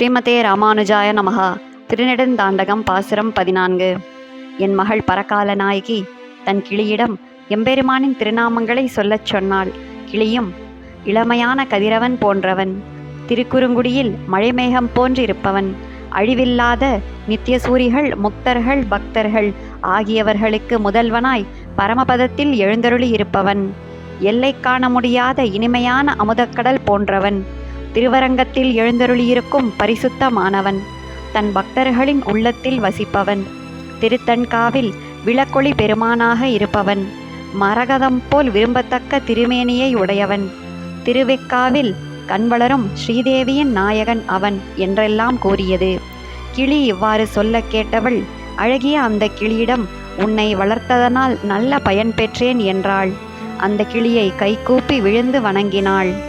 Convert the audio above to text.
ஸ்ரீமதே ராமானுஜாய நமகா திருநெடுந்தாண்டகம் பாசுரம் பதினான்கு. என் மகள் பரகால நாயகி தன் கிளியிடம் எம்பெருமானின் திருநாமங்களை சொல்லச் சொன்னாள். கிளியும் இளமையான கதிரவன் போன்றவன். திருக்குறுங்குடியில் மழைமேகம் போன்றிருப்பவன். அழிவில்லாத நித்தியசூரிகள் முக்தர்கள் பக்தர்கள் ஆகியவர்களுக்கு முதல்வனாய் பரமபதத்தில் எழுந்தருளி இருப்பவன் எல்லை காண முடியாத இனிமையான அமுதக்கடல் போன்றவன். திருவரங்கத்தில் எழுந்தருளியிருக்கும் பரிசுத்தமானவன். தன் பக்தர்களின் உள்ளத்தில் வசிப்பவன். திருத்தன்காவில் விளக்கொளி பெருமானாக இருப்பவன். மரகதம் போல் விரும்பத்தக்க திருமேனியை உடையவன். திருவெக்காவில் கண்வளரும் ஸ்ரீதேவியின் நாயகன் அவன் என்றெல்லாம் கூறியது. கிளி இவ்வாறு சொல்ல கேட்டவள் அழகிய அந்த கிளியிடம் உன்னை வளர்த்ததனால் நல்ல பயன் பெற்றேன் என்றாள். அந்த கிளியை கைகூப்பி விழுந்து வணங்கினாள்.